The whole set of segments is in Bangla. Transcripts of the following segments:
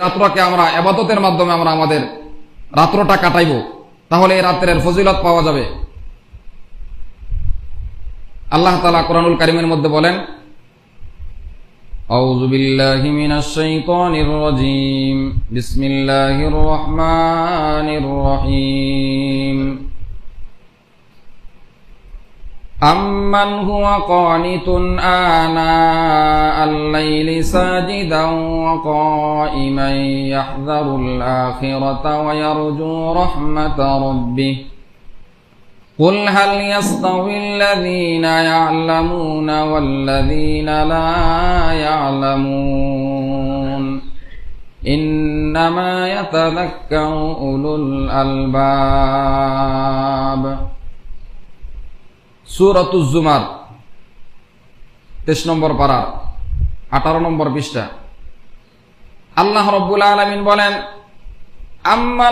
রাত্রকে আমরা এবাদতের মাধ্যমে আমরা আমাদের রাত্রটা কাটাইব তাহলে এই রাত্রের ফজিলত পাওয়া যাবে আল্লাহ তালা কোরআনুল কারিমের মধ্যে বলেন أعوذ بالله من الشيطان الرجيم بسم الله الرحمن الرحيم أمن هو قانت آناء الليل ساجدا وقائما يحذر الآخرة ويرجو رحمة ربه قل هل يستوي الذين يعلمون والذين لا يعلمون إنما يتذكر أولو الألباب সুরত জুমার তেইশ নম্বর পাড়া আঠারো নম্বর পৃষ্ঠা। আল্লাহ রব্বুল আলমিন বলেন আনা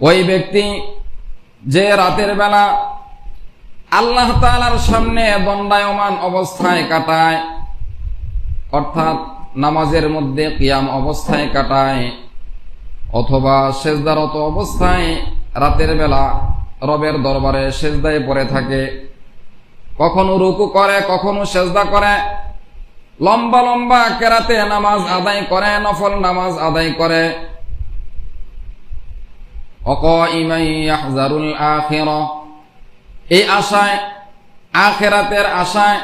ওই ব্যক্তি যে রাতের বেলা আল্লাহ তাআলার সামনে দণ্ডায়মান অবস্থায় কাটায় অর্থাৎ নামাজের মধ্যে কিয়াম অবস্থায় কাটায়, অথবা সেজদারত অবস্থায় রাতের বেলা রবের দরবারে সেজদায় পড়ে থাকে। কখনো রুকু করে, কখনো সেজদা করে। লম্বা লম্বা কেরাতে নামাজ আদায় করে, নফল নামাজ আদায় করে। এই আশায়, আখেরাতের আশায়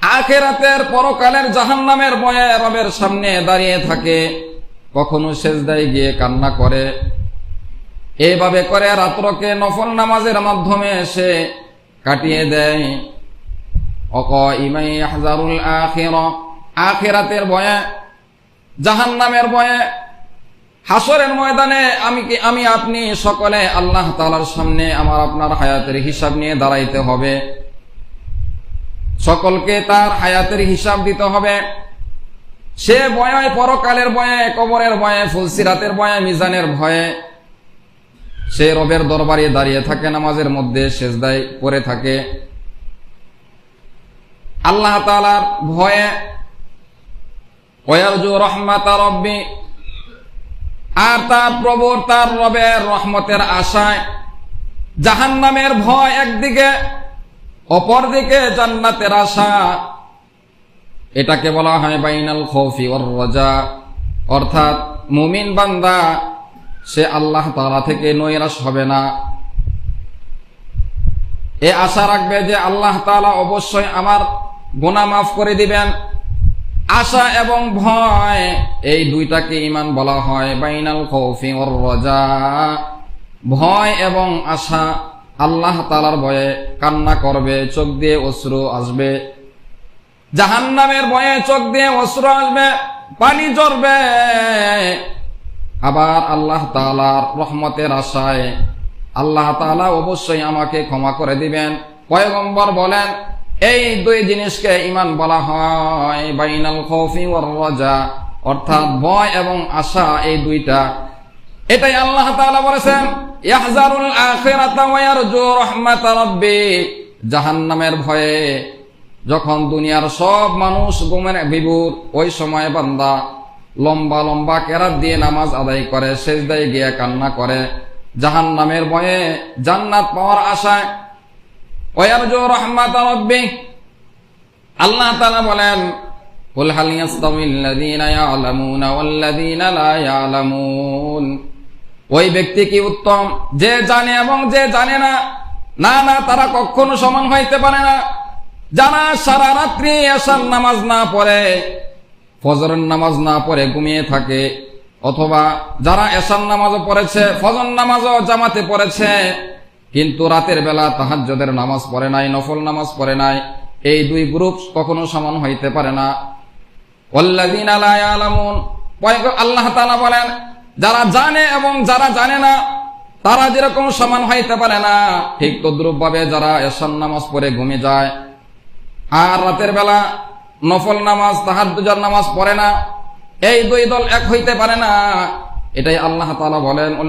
আখেরাতের পরকালের জাহান নামের বয়ে রবের সামনে দাঁড়িয়ে থাকে। কখনো সেজদায় গিয়ে কান্না করে। এইভাবে করে রাত্রকে নফল নামাজের মাধ্যমে সে কাটিয়ে দেয়। ইমাই হাজারুল আখের। আখেরাতের বয়ে জাহান নামের বয়ে হাসরের ময়দানে আমি কি, আমি আপনি সকলে আল্লাহ তালার সামনে আমার আপনার হায়াতের হিসাব নিয়ে দাঁড়াইতে হবে। সকলকে তার হায়াতের হিসাব দিতে হবে। সে বয়ে পরকালের বয়ে কবরের বয়ে ফুলসিরাতের বয়ে মিজানের ভয়ে। সে রবের দরবারে দাঁড়িয়ে থাকে, নামাজের মধ্যে শেষদায় পড়ে থাকে। আল্লাহ তালার ভয়ে, ওয়ারজু রহমাতা রব্বি, আর তার প্রভুর তার রবের রহমতের আশায়, জাহান্নামের ভয় একদিকে অপরদিকে জান্নাতের আশা, এটাকে বলা হয় বাইনাল খৌফি ওর রজা। অর্থাৎ মুমিন বান্দা, সে আল্লাহ তালা থেকে নৈরাশ হবে না। এ আশা রাখবে যে আল্লাহ তালা অবশ্যই আমার গোনা মাফ করে দিবেন। আশা এবং ভয়, এই দুইটাকে ইমান বলা হয় বাইনাল খৌফি ওর রজা। ভয় এবং আশা আল্লাহ তালার ভয়ে কান্না করবে, চোখ দিয়ে অশ্রু আসবে। জাহান্নামের ভয়ে চোখ দিয়ে অশ্রু আসবে, পানি জ্বরবে আবার আল্লাহ তালার রহমতের আশায় আল্লাহ তালা অবশ্যই আমাকে ক্ষমা করে দিবেন। পয়গম্বর বলেন, এই দুই জিনিসকে ইমান বলা হয়, বাইনাল খৌফি ওর রাজা। অর্থাৎ ভয় এবং আশা এই দুইটা। এটাই আল্লাহ তাআলা বলেছেন ইয়াহজারুল আখিরাতা ওয়া ইয়ারজু রাহমাত রাব্বি জাহান্নামের ভয়ে যখন দুনিয়ার সব মানুষ গুমের বিভুর ওই সময় বান্দা লম্বা লম্বা কেরাত দিয়ে নামাজ আদায় করে সেজদায় গিয়ে কান্না করে জাহান্নামের ভয়ে জান্নাত পাওয়ার আশায় ওয়ারজু রাহমাত রাব্বি আল্লাহ তাআলা বলেন قل هل يستوي الذين يعلمون والذين لا يعلمون ওই ব্যক্তি কি উত্তম? যে জানে এবং যে জানে না না না, তারা কখনো সমান হইতে পারে না। যারা সারা রাত্রি এসার নামাজ না পড়ে, ফজরের নামাজ না পড়ে ঘুমিয়ে থাকে, অথবা যারা এসার নামাজও পড়েছে, ফজর নামাজও জামাতে পড়েছে, কিন্তু রাতের বেলা তাহাজ্জদের নামাজ পড়ে নাই, নফল নামাজ পড়ে নাই, এই দুই গ্রুপ কখনো সমান হইতে পারে না। আল্লাহ বলেন যারা জানে এবং যারা জানে না, তারা যেরকম সমান হইতে পারে না, ঠিক তদ্রুপ ভাবে যারা এসান নামাজ পড়ে ঘুমে যায়, আর রাতের বেলা নফল নামাজ তাহাজ্জুদের নামাজ পড়ে না, এই দুই দল এক হইতে পারে না। এটাই আল্লাহ তাআলা বলেন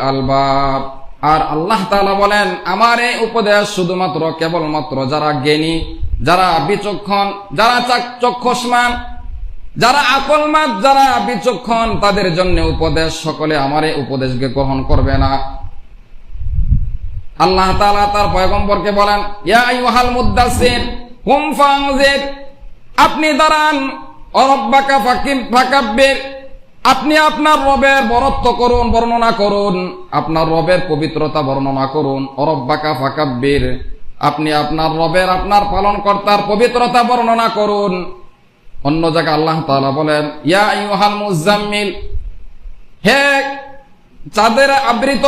আলবাব। আর আল্লাহ বলেন, আমার এই উপদেশ শুধুমাত্র কেবলমাত্র যারা জ্ঞানী, যারা বিচক্ষণ, যারা চাক- চক্ষুষ্মান যারা আকলমাত যারা বিচক্ষণ, তাদের জন্য উপদেশ, সকলে আমার উপদেশকে গ্রহণ করবে না। আল্লাহ তাআলা তার পয়গম্বরকে বলেন আপনি দাঁড়ান ফাকিম আপনি আপনার রবের বরত্ব করুন, বর্ণনা করুন, আপনার রবের পবিত্রতা বর্ণনা করুন অরব্বাকা ফাকাব্বির, আপনি আপনার রবের, আপনার পালন কর্তার পবিত্রতা বর্ণনা করুন। অন্য জায়গায় আল্লাহ তালা বলেন, ইয়া আইয়ুহাল মুজাম্মিল হে চাঁদের আবৃত,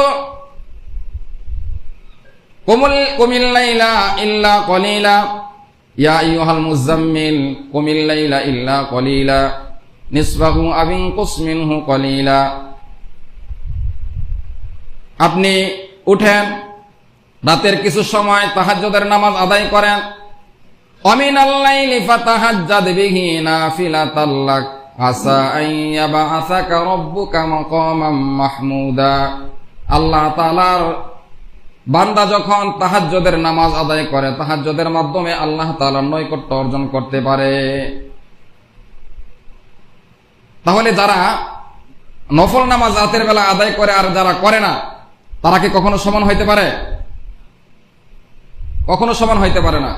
কুমুল কুমিল লাইলা ইল্লা কলিলা ইয়া আইয়ুহাল মুজাম্মিল কুমিল লাইলা ইল্লা কলিলা নিসবাহু আবিন কুসমিনহু কলিলা আপনি উঠেন, রাতের কিছু সময় তাহাজ্জুদের নামাজ আদায় করেন অমিন আল্লাইলি ফাতাহাজ্জাদ বিহি নাফিলাতাল লাক, আসা আইয়াবা আসাকা রব্বুকা মাকামাম মাহমুদা। আল্লাহ তাআলার বান্দা যখন তাহাজ্জুদের নামাজ আদায় করে, তাহাজ্জুদের মাধ্যমে আল্লাহ তাআলার নৈকট্য অর্জন করতে পারে। তাহলে যারা নফল নামাজ রাতের বেলা আদায় করে আর যারা করে না, তারা কি কখনো সমান হইতে পারে? কখনো সমান হইতে পারে না।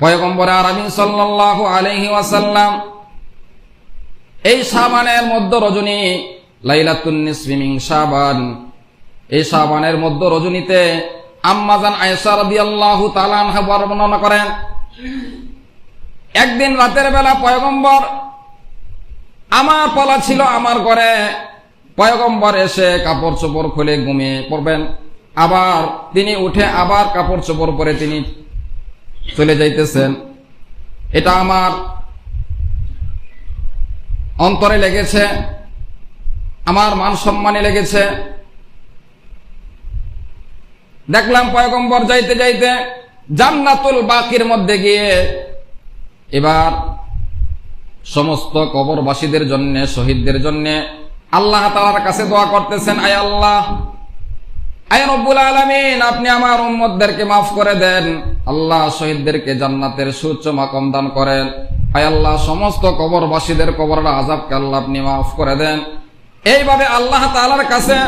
পয়গম্বর আরবি সাল্লাল্লাহু আলাইহি ওয়াসাল্লাম, এই সাবানের মধ্য রজনী লাইলাতুন সাবান এই সাবানের মধ্য রজনীতে আম্মাজান রাদিয়াল্লাহু তাআলা আনহা বর্ণনা করেন, একদিন রাতের বেলা পয়গম্বর, আমার পলা ছিল আমার ঘরে। পয়গম্বর এসে কাপড় চোপড় খুলে ঘুমিয়ে পড়বেন। আবার তিনি উঠে আবার কাপড় চোপড় পরে তিনি চলে যাইতেছেন। এটা আমার অন্তরে লেগেছে, আমার মান সম্মানে লেগেছে। দেখলাম পয়গম্বর যাইতে যাইতে জান্নাতুল বাকির মধ্যে গিয়ে এবার সমস্ত কবরবাসীদের জন্য, শহীদদের জন্য আল্লাহ তাআলার কাছে দোয়া করতেছেন, আয় আল্লাহ আয় রব্বুল আপনি আমার উম্মতদেরকে মাফ করে দেন। আল্লাহ শহীদদেরকে জান্নাতের সুউচ্চ মাকম দান করেন। আয় আল্লাহ, সমস্ত কবরবাসীদের কবরটা আজাবকে আল্লাহ আপনি মাফ করে দেন। এইভাবে আল্লাহ তাআলার কাছে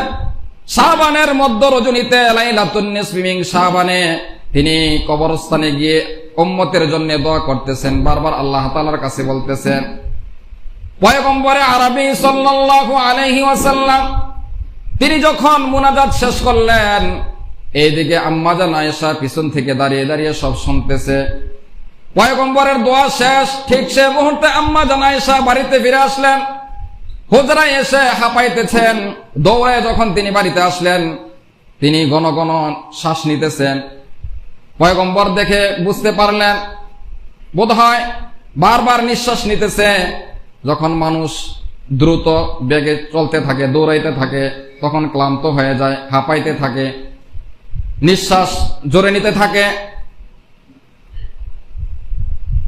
শাবানের মধ্য রজনীতে লাইলাতুন নিসফি মিন শাবানে তিনি কবরস্থানে গিয়ে উম্মতের জন্য দোয়া করতেছেন, বারবার আল্লাহ তাআলার কাছে বলতেছেন। পয়গম্বরে আরবি সাল্লাল্লাহু আলাইহি ওয়াসাল্লাম তিনি যখন মুনাজাত শেষ করলেন, এইদিকে আম্মাজান আয়েশা পিছন থেকে দাঁড়িয়ে দাঁড়িয়ে সব শুনতেছে। পয়গম্বরের দোয়া শেষ, ঠিক সে মুহূর্তে আম্মাজান আয়েশা বাড়িতে ফিরে আসলেন। হুজরায় এসে হাঁপাইতেছেন দৌড়ে যখন তিনি বাড়িতে আসলেন, তিনি ঘন ঘন শ্বাস নিতেছেন। পয়গম্বর দেখে বুঝতে পারলেন বোধ হয় বারবার নিঃশ্বাস নিতেছে। যখন মানুষ দ্রুত বেগে চলতে থাকে, দৌড়াইতে থাকে তখন ক্লান্ত হয়ে যায়, হাঁপাইতে থাকে, নিঃশ্বাস জোরে নিতে থাকে।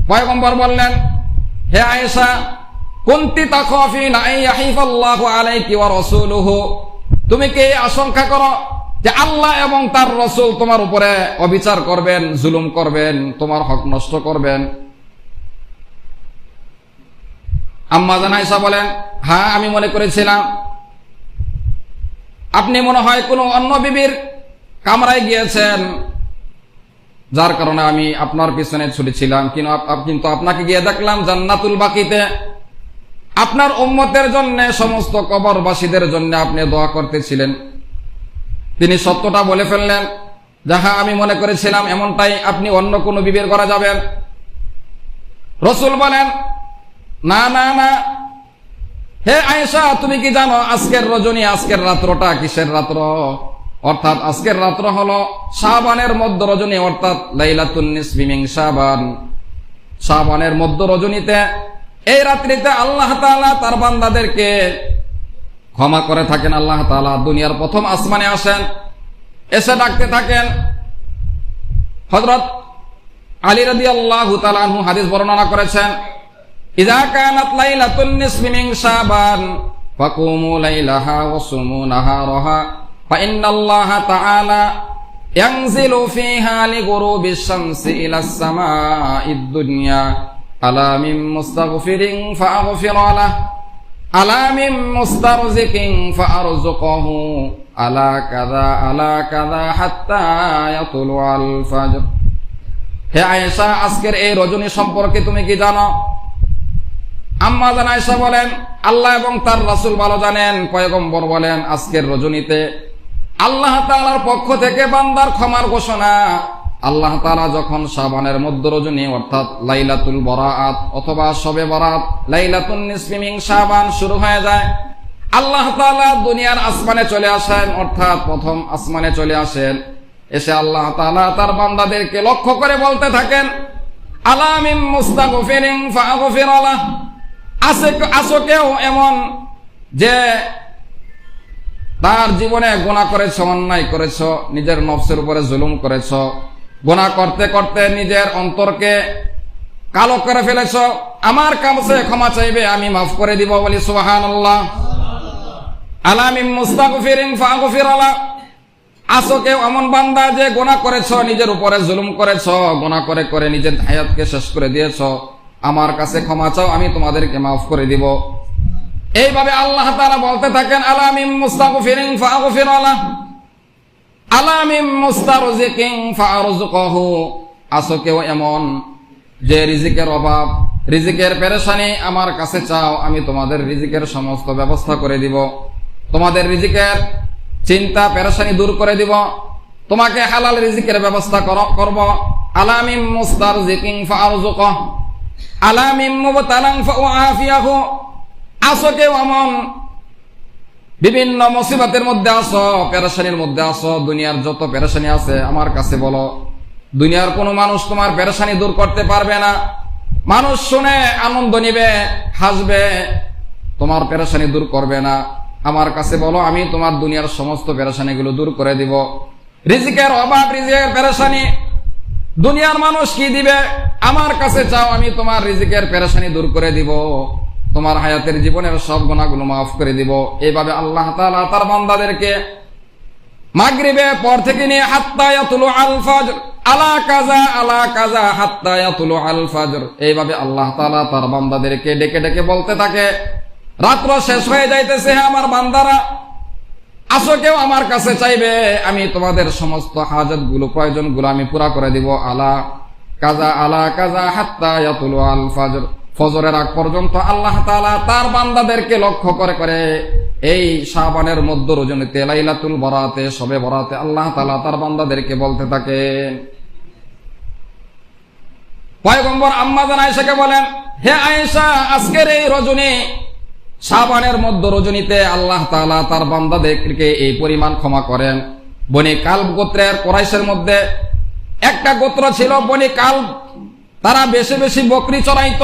পয়গম্বর বললেন, হে আয়েশা, কুন্তি আই ইয়াহিফাল্লাহু আলাইকি ওয়া রাসূলুহু? তুমি কি আশঙ্কা করো যে আল্লাহ এবং তার রসুল তোমার উপরে অবিচার করবেন, জুলুম করবেন, তোমার হক নষ্ট করবেন? আম্মা জানাইসা বলেন হ্যাঁ আমি মনে করেছিলাম আপনি মনে হয় কোনো অন্য বিবির কামরায় গিয়েছেন, যার কারণে আমি আপনার পিছনে ছুটেছিলাম। কিন্তু আপনাকে গিয়ে দেখলাম জান্নাতুল বাকিতে। আপনার উম্মতের জন্য, সমস্ত কবরবাসীদের জন্য আপনি দোয়া করতেছিলেন। তিনি সত্যটা বলে ফেললেন, যাহা আমি মনে করেছিলাম এমনটাই আপনি অন্য কোনো বিবের করা যাবেন। রসুল বলেন, না না না হে আয়েশা, তুমি কি জানো আজকের রজনী আজকের রাত্রটা কিসের রাত্র? অর্থাৎ আজকের রাত্র হলো শাবানের মধ্য রজনী, অর্থাৎ লাইলাতুন নিসফি মিন শাবান। শাবানের মধ্য রজনীতে, এই রাত্রিতে আল্লাহ তাআলা তার বান্দাদেরকে ক্ষমা করে থাকেন। আল্লাহ তাআলা দুনিয়ার প্রথম আসমানে আসেন, এসে ডাকতে থাকেন। হযরত আলী রাদিয়াল্লাহু তাআলা আনহু হাদিস বর্ণনা করেছেন ইযা কানাত লাইলাতুন নিসফি মিন শাবান ফাকুমু লাইলাহা ওয়া সুমু নাহারাহা ফা ইন্নাল্লাহা তাআলা ينزل فيها لغروب الشمس إلى السماء الدنيا ألا من مستغفر فأغفر له ألا من مسترزق فأرزقه ألا كذا ألا كذا حتى يطلع الفجر হে আয়েশা আজকের এই রজনী সম্পর্কে তুমি কি জানো আম্মা জান আয়েশা বলেন, আল্লাহ এবং তার রাসূল ভালো জানেন, পয়গম্বর বলেন আজকের রজনীতে। আল্লাহ তাআলার পক্ষ থেকে বান্দার ক্ষমার ঘোষণা, আল্লাহ তাআলা যখন সাবানের মধ্য রজনী, অর্থাৎ লাইলাতুল বরাত অথবা সবে বরাত, লাইলাতুন নিসফি সাবান শুরু হয়ে যায়, আল্লাহ তাআলা দুনিয়ার আসমানে চলে আসেন, অর্থাৎ প্রথম আসমানে চলে আসেন। এসে আল্লাহ তাআলা তার বান্দাদেরকে লক্ষ্য করে বলতে থাকেন আলামিম মুস্তাগফিরিন ফাগফির আলাহ আছে আসো কেউ এমন যে তার জীবনে গোনা করেছ, অন্যায় করেছ, নিজের নফসের উপরে জুলুম করেছ গোনা করতে করতে নিজের অন্তরকে কালো করে ফেলেছ, আমার কাছে ক্ষমা চাইবে, আমি মাফ করে দিব বলি সুবাহান আল্লাহ আলামিম বান্দা যে গোনা করেছ, নিজের উপরে জুলুম করেছ গোনা করে করে নিজের হায়াতকে শেষ করে দিয়েছ আমার কাছে ক্ষমা চাও, আমি তোমাদেরকে মাফ করে দিব। এইভাবে আল্লাহ তারা বলতে থাকেন আলামিম মুস্তাগফিরিন ফাগফির আলাহ আলামিম মুস্তারজিকিন ফারজুকহু আসো কেউ এমন যে রিজিকের অভাব, রিজিকের পেরেশানি আমার কাছে চাও, আমি তোমাদের রিজিকের সমস্ত ব্যবস্থা করে দিব। তোমাদের রিজিকের চিন্তা, পেরেশানি দূর করে দিব। তোমাকে হালাল রিজিকের ব্যবস্থা কর- করব। আলামিম ফারজুকহ আলামিম মুবতালান ফাউআফিয়াহু আসো কেউ এমন। বিভিন্ন মুসিবতের মধ্যে আসো, পেরেশানির মধ্যে আসো, দুনিয়ার যত পেরেশানি আছে আমার কাছে বলো। দুনিয়ার কোনো মানুষ তোমার পেরেশানি দূর করতে পারবে না। মানুষ শুনে, আনন্দ নিবে, হাসবে, তোমার পেরেশানি দূর করবে না। আমার কাছে বলো, আমি তোমার দুনিয়ার সমস্ত পেরেশানিগুলো দূর করে দিব। রিজিকের অভাব, রিজিকের পেরেশানি। দুনিয়ার মানুষ কি দিবে? আমার কাছে চাও, আমি তোমার রিজিকের পেরেশানি দূর করে দিব। তোমার হায়াতের জীবনের সব গুণাগুলো মাফ করে দিব। এইভাবে আল্লাহ তাআলা তার বান্দাদেরকে মাগরিবে পর থেকে নিয়ে, হাত্তা ইয়াতুলু আল কাজা, আলা কাজা, হাত্তা ইয়াতুলু আল ফজর। এইভাবে আল্লাহ তাআলা তার বান্দাদেরকে ডেকে ডেকে বলতে থাকে, রাত্র শেষ হয়ে যাইতেছে আমার বান্দারা। আসো কেউ আমার কাছে চাইবে, আমি তোমাদের সমস্ত হাজতগুলো প্রয়োজনগুলো আমি পুরা করে দিব। আলা কাজা আলা কাজা হাত্তা ইয়াতুলু আল ফজর। ফজরের আগ পর্যন্ত আল্লাহ তাআলা তার বান্দাদেরকে লক্ষ্য করে করে এই শাবানের মধ্য রজনীতে লাইলাতুল বরাতে, সবে বরাতে আল্লাহ তাআলা তার বান্দাদেরকে বলতে থাকেন পয়গম্বর আম্মাজান আয়েশাকে বলেন, হে আয়েশা, আজকের এই রজনী, শাবানের মধ্য রজনীতে আল্লাহ তাআলা তার বান্দাদেরকে এই পরিমাণ ক্ষমা করেন। বনি কালব গোত্রের কোরাইশের মধ্যে একটা গোত্র ছিল বনি কাল, তারা বেশি বেশি বকরি চড়াইত,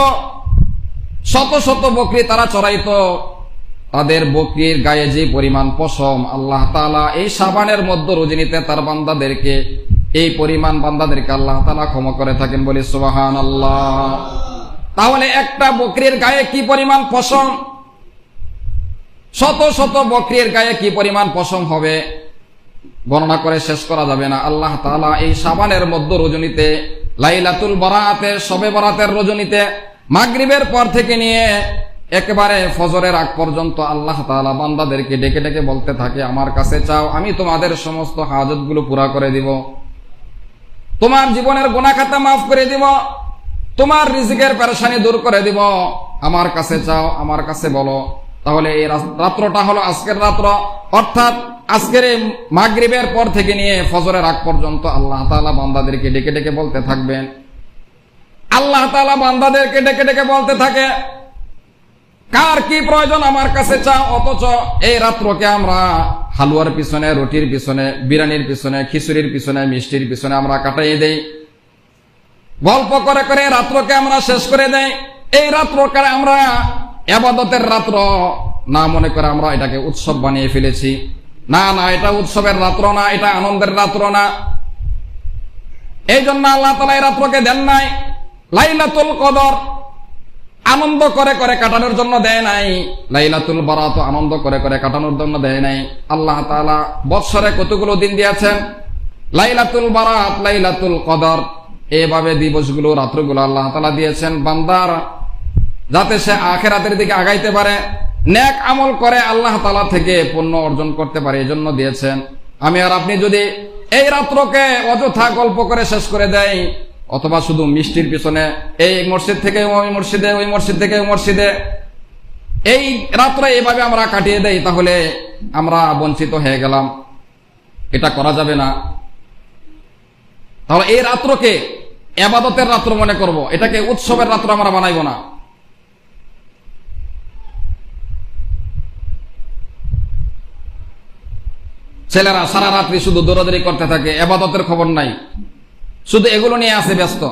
শত শত বকরি তারা চড়াইতো। তাদের বকরির গায়ে যে পরিমাণ পশম, আল্লাহ তাআলা এই সাবানের মধ্য রজনীতে তার বান্দাদেরকে এই পরিমাণ বান্দাদেরকে আল্লাহ তালা ক্ষমা করে থাকেন বলে সুবাহান আল্লাহ তাহলে একটা বকরির গায়ে কি পরিমাণ পশম? শত শত বকরির গায়ে কি পরিমাণ পশম হবে? গণনা করে শেষ করা যাবে না। আল্লাহ তাআলা এই সাবানের মধ্য রজনীতে, লাইলাতুল বরাতে, সবে বরাতের রজনীতে, মাগরিবের পর থেকে নিয়ে একেবারে ফজরের আগ পর্যন্ত আল্লাহ তাআলা বান্দাদেরকে ডেকে ডেকে বলতে থাকে, আমার কাছে চাও, আমি তোমাদের সমস্ত হাজতগুলো পুরা করে দিব। তোমার জীবনের গোনা খাতা মাফ করে দিব। তোমার রিজিকের পেরেশানি দূর করে দিব। আমার কাছে চাও, আমার কাছে বলো। তাহলে এই রাত- রাত্রটা হলো আজকের রাত্র। অর্থাৎ আজকের এই মাগরিবের পর থেকে নিয়ে ফজরের আগ পর্যন্ত আল্লাহ তাআলা বান্দাদেরকে ডেকে ডেকে বলতে থাকবেন। আল্লাহ তাআলা বান্দাদেরকে ডেকে ডেকে বলতে থাকে, কার কি প্রয়োজন আমার কাছে চাও? অথচ এই রাত্রকে আমরা হালুয়ার পিছনে, রুটির পিছনে, বিরিয়ানির পিছনে, খিচুড়ির পিছনে, মিষ্টির পিছনে আমরা কাটাই দেই। গল্প করে করে রাত্রকে আমরা শেষ করে দেই। এই রাত্রকে আমরা এবাদতের রাত্র। না, মনে করে আমরা এটাকে উৎসব বানিয়ে ফেলেছি। না না, এটা উৎসবের রাত্র না, এটা আনন্দের রাত্র না। এই জন্য আল্লাহ তালা এই রাত্রকে দেন নাই। লাইলাতুল কদর আনন্দ করে করে কাটানোর জন্য দেয় নাই। লাইলাতুল বারাত আনন্দ করে করে কাটানোর জন্য দেয় নাই। আল্লাহ তাআলা বৎসরে কতগুলো দিন দিয়েছেন? লাইলাতুল বারাত, লাইলাতুল কদর। এভাবে দিবসগুলো, রাত্রগুলো আল্লাহ তালা দিয়েছেন। বান্দার যাতে সে আখেরাতের দিকে আগাইতে পারে। নেক আমল করে আল্লাহ তালা থেকে পণ্য অর্জন করতে পারে, এজন্য দিয়েছেন। আমি আর আপনি যদি এই রাত্রকে অযথা গল্প করে শেষ করে দেয় অথবা শুধু মিষ্টির পিছনে, এই মসজিদ থেকে ওই মসজিদে, ওই মসজিদ থেকে ওই মসজিদে, এই রাত্রে এভাবে আমরা কাটিয়ে দেই, তাহলে আমরা বঞ্চিত হয়ে গেলাম। এটা করা যাবে না। তাহলে এই রাত্রকে এবাদতের রাত্র মনে করব। এটাকে উৎসবের রাত্র আমরা বানাইব না। ছেলেরা সারা রাত্রি শুধু দৌড়াদৌড়ি করতে থাকে, এবাদতের খবর নাই। শুধু এগুলো নিয়ে আছে ব্যস্ত।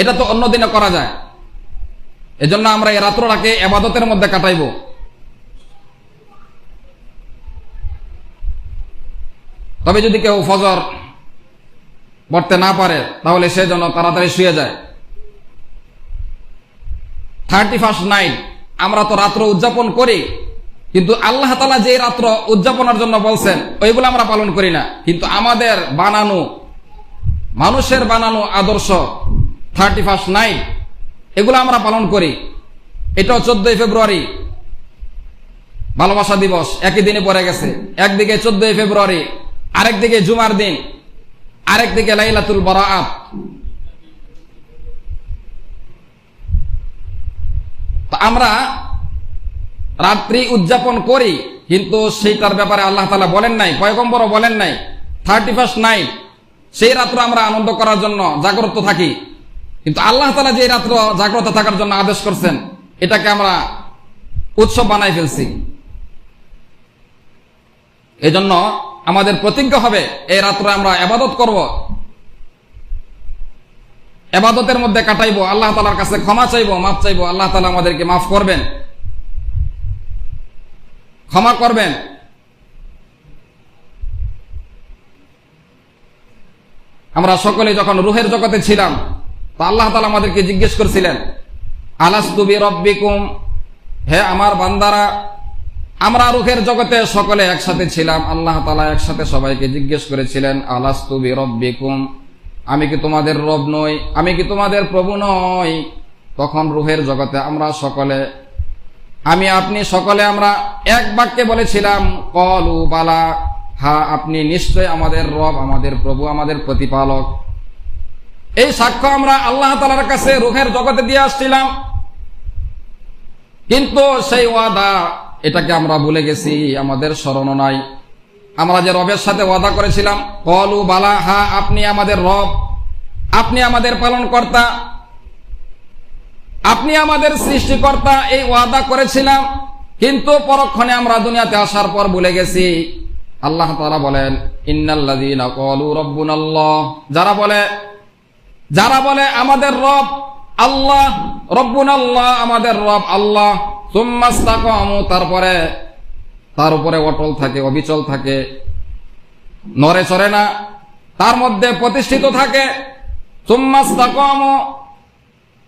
এটা তো অন্য দিনে করা যায়। এজন্য আমরা এই রাত্রটাকে এবাদতের মধ্যে কাটাইব। তবে যদি কেউ ফজর পড়তে না পারে, তাহলে সে যেন তাড়াতাড়ি শুয়ে যায়। থার্টি ফার্স্ট নাইট, আমরা তো রাত্র উদযাপন করি কিন্তু আল্লাহ তালা যে রাত্র উদযাপনের জন্য বলছেন, ওইগুলো আমরা পালন করি না। কিন্তু আমাদের বানানো, মানুষের বানানো আদর্শ থার্টি ফার্স্ট নাইট এগুলো আমরা পালন করি। এটাও চোদ্দই ফেব্রুয়ারি, ভালোবাসা দিবস, একই দিনে পড়ে গেছে। একদিকে চোদ্দই ফেব্রুয়ারি, আরেকদিকে জুমার দিন, আরেকদিকে লাইলাতুল বরাআত। আমরা রাত্রি উদযাপন করি, কিন্তু সেইটার ব্যাপারে আল্লাহ তালা বলেন নাই, পয়গম্বরও বলেন নাই থার্টি ফার্স্ট নাইট সেই রাত্র আমরা আনন্দ করার জন্য জাগ্রত থাকি। কিন্তু আল্লাহ তালা যে রাত্র জাগ্রত থাকার জন্য আদেশ করছেন, এটাকে আমরা উৎসব বানাই ফেলছি। এই জন্য আমাদের প্রতিজ্ঞা হবে, এই রাত্রে আমরা এবাদত করব। এবাদতের মধ্যে কাটাইবো, আল্লাহ তালার কাছে ক্ষমা চাইব, মাফ চাইব, আল্লাহ তালা আমাদেরকে মাফ করবেন। ক্ষমা করবেন। আমরা সকলে যখন রুহের জগতে ছিলাম, তো আল্লাহ তালা আমাদেরকে জিজ্ঞেস করছিলেন আলাস্তুবি রব্বিকুম হে আমার বান্দারা, আমরা রুখের জগতে সকলে একসাথে ছিলাম। আল্লাহ তালা একসাথে সবাইকে জিজ্ঞেস করেছিলেন আলাস্তুবি রব্বিকুম আমি কি তোমাদের রব নই? আমি কি তোমাদের প্রভু নই? তখন রুহের জগতে আমরা সকলে আমি আপনি সকলে আমরা এক বাক্যে বলেছিলাম, কল কলু বালা, হা, আপনি নিশ্চয় আমাদের রব, আমাদের প্রভু, আমাদের প্রতিপালক। এই সাক্ষ্য আমরা আল্লাহ তালার কাছে রুহের জগতে দিয়ে আসছিলাম। কিন্তু সেই ওয়াদা, এটাকে আমরা ভুলে গেছি, আমাদের স্মরণ নাই। আমরা যে রবের সাথে ওয়াদা করেছিলাম, কল কলু বালা, হা, আপনি আমাদের রব, আপনি আমাদের পালন কর্তা আপনি আমাদের সৃষ্টিকর্তা এই ওয়াদা করেছিলাম, কিন্তু পরক্ষণে আমরা দুনিয়াতে আসার পর ভুলে গেছি। আল্লাহ তারা বলেন রাব্বুনাল্লাহ। যারা বলে যারা বলে, আমাদের রব আল্লাহ রব্বুন আল্লাহ আমাদের রব আল্লাহ। তারপরে, তার উপরে অটল থাকে, অবিচল থাকে নরে চড়ে না, তার মধ্যে প্রতিষ্ঠিত থাকে।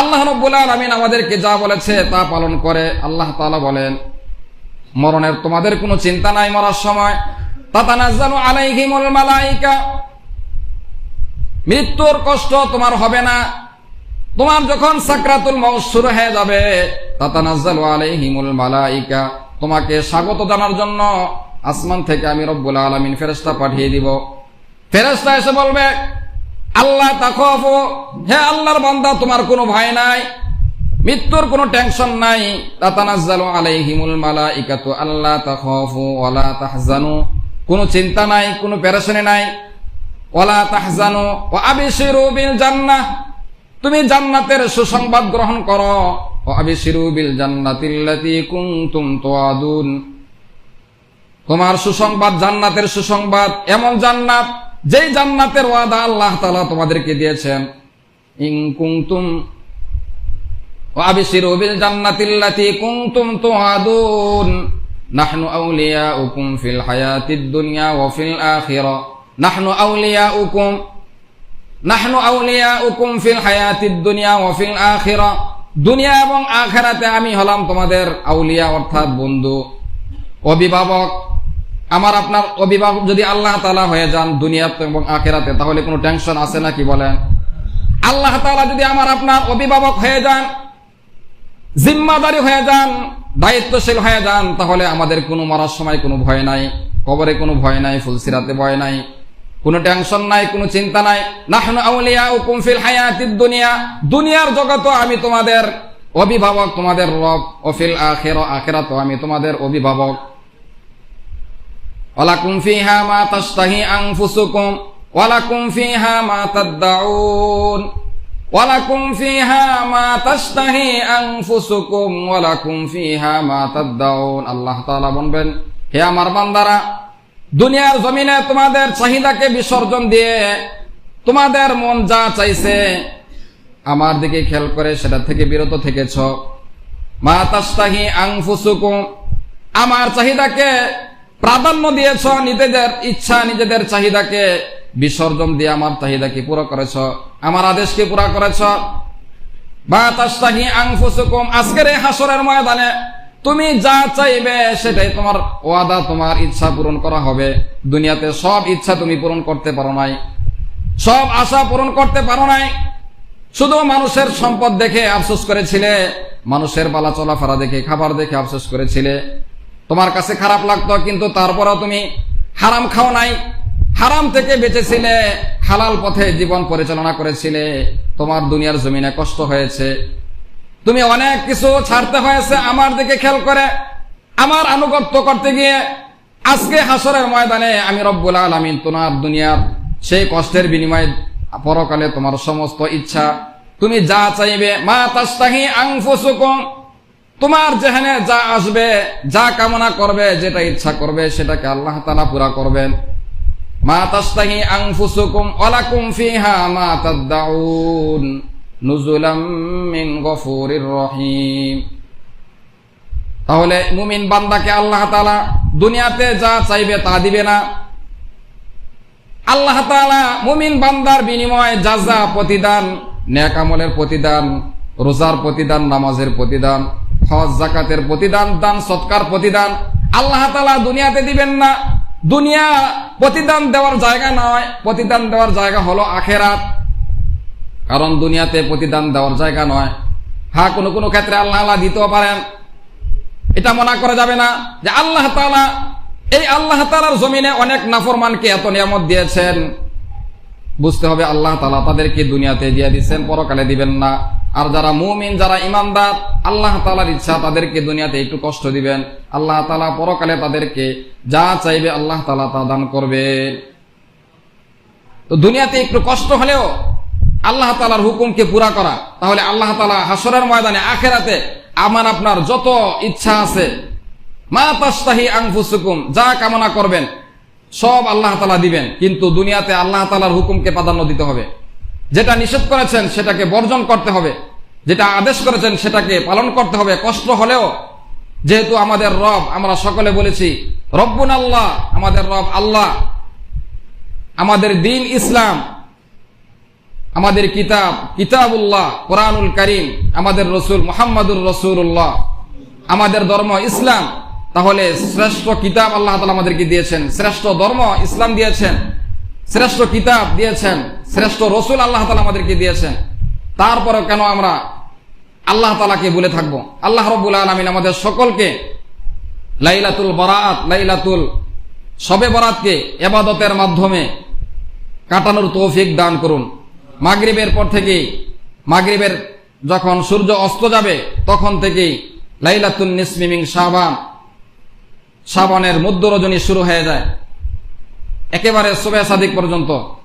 আল্লাহ রব্বুল আলমিন আমাদেরকে যা বলেছে তা পালন করে। আল্লাহ তালা বলেন, মরণের তোমাদের কোনো চিন্তা নাই মরার সময়। তাতানাজ্জালু আলাইহিমুল মালাইকা। মৃত্যুর কষ্ট তোমার হবে না। তোমার যখন সাকরাতুল মাউত শুরু হয়ে যাবে, তাতানাজ্জালু আলাইহিমুল মালাইকা। তোমাকে স্বাগত জানার জন্য আসমান থেকে আমি রব্বুল আলামিন ফেরেশতা পাঠিয়ে দিব। ফেরেশতা এসে বলবে আল্লাহ তাকফু হে আল্লাহর বান্দা, তোমার কোনো ভয় নাই, মৃত্যুর কোনো টেনশন নাই। তাতানাজ্জালু আলাইহিমুল মালাইকাতু আল্লাহ তাখাফু ওয়ালা তাহজানু। কোনো চিন্তা নাই, কোনো পেরেশানি নাই। ওয়ালা তাহজানু ওয়া আবশিরু বিল জান্নাহ তুমি জান্নাতের সুসংবাদ গ্রহণ করো। ওয়া আবিশিরু বিল জান্নাতিল্লাতি কুনতুম তুআদুন। তোমার সুসংবাদ জান্নাতের সুসংবাদ, এমন জান্নাত যেই জান্নাতের ওয়াদা আল্লাহ তালা তোমাদেরকে দিয়েছেন ইংকুংতুম আবিসির জান্নাতিল্লাতি কুংতুম নাহনু আউলিয়া উকুম ফিল দুনিয়া নাহনু আউলিয়া উকুম নাহনু আউলিয়া ফিল দুনিয়া দুনিয়া এবং আখেরাতে আমি হলাম তোমাদের আউলিয়া অর্থাৎ বন্ধু, অভিভাবক আমার আপনার অভিভাবক যদি আল্লাহ তালা হয়ে যান দুনিয়াতে এবং আখেরাতে, তাহলে কোনো টেনশন আছে না কি বলেন? আল্লাহ তালা যদি আমার আপনার অভিভাবক হয়ে যান, জিম্মাদারি হয়ে যান, দায়িত্বশীল হয়ে যান, তাহলে আমাদের কোনো মরার সময় কোনো ভয় নাই, কবরে কোনো ভয় নাই, ফুলসিরাতে ভয় নাই, কোনো টেনশন নাই, কোনো চিন্তা নাই। নাহনু আউলিয়া উকুম ফিল হায়াতিদ দুনিয়া। দুনিয়ার জগত আমি তোমাদের অভিভাবক, তোমাদের রব অফিল আখের আখেরাত আমি তোমাদের অভিভাবক। ওয়ালাকুম ফিহা মা তাশতাহি আনফুসুকুম, ওয়ালাকুম ফিহা মা তাদদাউন, ওয়ালাকুম ফিহা মা তাশতাহি আনফুসুকুম, ওয়ালাকুম ফিহা মা তাদদাউন। আল্লাহ তাআলা বলবেন, হে আমার বান্দারা, দুনিয়ার জমিনে তোমাদের চাহিদাকে বিসর্জন দিয়ে তোমাদের মন যা চাইছে, আমার দিকে খেয়াল করে সেটা থেকে বিরত থেকেছ। মা তাস্তাহি আংফুসুকুম আমার চাহিদাকে প্রাধান্য দিয়েছ নিজেদের ইচ্ছা, নিজেদের চাহিদাকে বিসর্জন দিয়ে আমার চাহিদাকে পুরো করেছ, আমার আদেশকে পুরা করেছ। বা তাস্তাহি আংফুসুকুম আজকের এই হাসরের ময়দানে তুমি যা চাইবে সেটাই তোমার ওয়াদা, তোমার ইচ্ছা পূরণ করা হবে। দুনিয়াতে সব ইচ্ছা তুমি পূরণ করতে পারো নাই। সব আশা পূরণ করতে পারো নাই। শুধু মানুষের সম্পদ দেখে আফসোস করেছিলে, মানুষের পালা চলাফেরা দেখে, খাবার দেখে আফসোস করেছিলে। তোমার কাছে খারাপ লাগতো, কিন্তু তারপরেও তুমি হারাম খাও নাই। হারাম থেকে বেঁচেছিলে, হালাল পথে জীবন পরিচালনা করেছিলে। তোমার দুনিয়ার জমিনে কষ্ট হয়েছে। তুমি অনেক কিছু ছাড়তে হয়েছে আমার দিকে খেয়াল করে। আমার আনুগত্য করতে গিয়ে আজকে হাসরের ময়দানে আমি রব্বুল আলমিন তোমার দুনিয়ার সেই কষ্টের বিনিময়ে পরকালে তোমার সমস্ত ইচ্ছা, তুমি যা চাইবে, মা তাস্তাহি আংফুসুকুম তোমার যেখানে যা আসবে, যা কামনা করবে, যেটা ইচ্ছা করবে, সেটাকে আল্লাহ তালা পুরা করবেন। মা ওয়ালাকুম ফিহা তাহলে মুমিন বান্দাকে আল্লাহ তাআলা দুনিয়াতে যা চাইবে তা দিবে না। আল্লাহ তাআলা মুমিন বান্দার বিনিময়ে যা যা প্রতিদান, নেক আমলের প্রতিদান, রোজার প্রতিদান, নামাজের প্রতিদান হজ, জাকাতের প্রতিদান, দান, সৎকার প্রতিদান। আল্লাহ তালা দুনিয়াতে দিবেন না। দুনিয়া প্রতিদান দেওয়ার জায়গা নয়। প্রতিদান দেওয়ার জায়গা হলো আখেরাত। কারণ দুনিয়াতে প্রতিদান দেওয়ার জায়গা নয়। হ্যাঁ কোনো কোনো ক্ষেত্রে আল্লাহ আল্লাহ দিতেও পারেন। এটা মনে করা যাবে না যে আল্লাহ তালা এই আল্লাহ তালার জমিনে অনেক নাফরমানকে এত নিয়ামত দিয়েছেন। বুঝতে হবে আল্লাহ তালা তাদেরকে দুনিয়াতে দিয়ে দিচ্ছেন, পরকালে দিবেন না। আর যারা মুমিন, যারা ইমানদার, আল্লাহ তালার ইচ্ছা তাদেরকে দুনিয়াতে একটু কষ্ট দিবেন। আল্লাহ তালা পরকালে তাদেরকে যা চাইবে আল্লাহ তালা তা দান করবে তো দুনিয়াতে একটু কষ্ট হলেও আল্লাহ তালার হুকুমকে পুরা করা। তাহলে আল্লাহ তালা হাসরের ময়দানে, আখেরাতে আমার আপনার যত ইচ্ছা আছে, মা তাস্তাহি আংফুসুকুম যা কামনা করবেন, সব আল্লাহ তালা দিবেন। কিন্তু দুনিয়াতে আল্লাহ তালার হুকুমকে প্রাধান্য দিতে হবে। যেটা নিষেধ করেছেন সেটাকে বর্জন করতে হবে। যেটা আদেশ করেছেন সেটাকে পালন করতে হবে। কষ্ট হলেও যেহেতু আমাদের রব, আমরা সকলে বলেছি, রব্বুন আল্লাহ, আমাদের রব আল্লাহ, আমাদের দিন ইসলাম, আমাদের কিতাব, কিতাবুল্লাহ, কোরআনুল করিম, আমাদের রসুল মোহাম্মদুর রসুল্লাহ আমাদের ধর্ম ইসলাম, তাহলে শ্রেষ্ঠ কিতাব আল্লাহ তালা আমাদেরকে দিয়েছেন। শ্রেষ্ঠ ধর্ম ইসলাম দিয়েছেন। শ্রেষ্ঠ কিতাব দিয়েছেন, শ্রেষ্ঠ রসুল আল্লাহ তালা আমাদেরকে দিয়েছেন। তারপরে কেন আমরা আল্লাহ তালাকে বলে থাকব? আল্লাহ রবুল আলমিন আমাদের সকলকে লাইলাতুল বরাত, লাইলাতুল সবে বরাতকে এবাদতের মাধ্যমে কাটানোর তৌফিক দান করুন। মাগরিবের পর থেকেই, মাগরিবের যখন সূর্য অস্ত যাবে, তখন থেকেই লাইলাতুল নিসমিমিং শাবান। শাবানের মধ্য রজনী শুরু হয়ে যায়। একেবারে সোবে সাদিক পর্যন্ত।